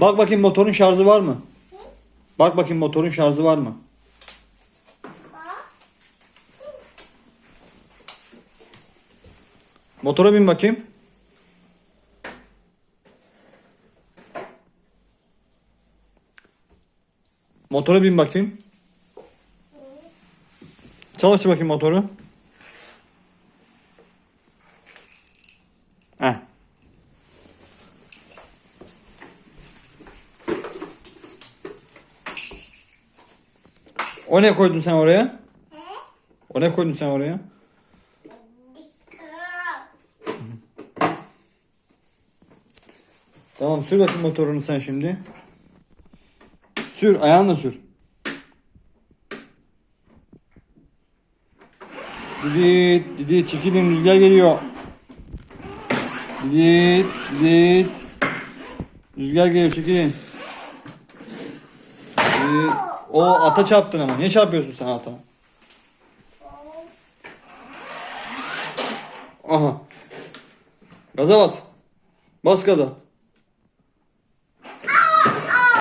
Bak bakayım motorun şarjı var mı? Bak bakayım motorun şarjı var mı? Motora bin bakayım. Motora bin bakayım. Çalıştır bakayım motoru. O ne koydun sen oraya? O ne koydun sen oraya? Tamam sür bakayım motorunu sen şimdi. Sür ayağınla sür. Didit, Didit çekilin rüzgar geliyor. Didit, Didit. Rüzgar geliyor çekilin. Didit. O ata çarptın ama. Niye çarpıyorsun sen ata? Aha. Gaza bas. Bas gaza.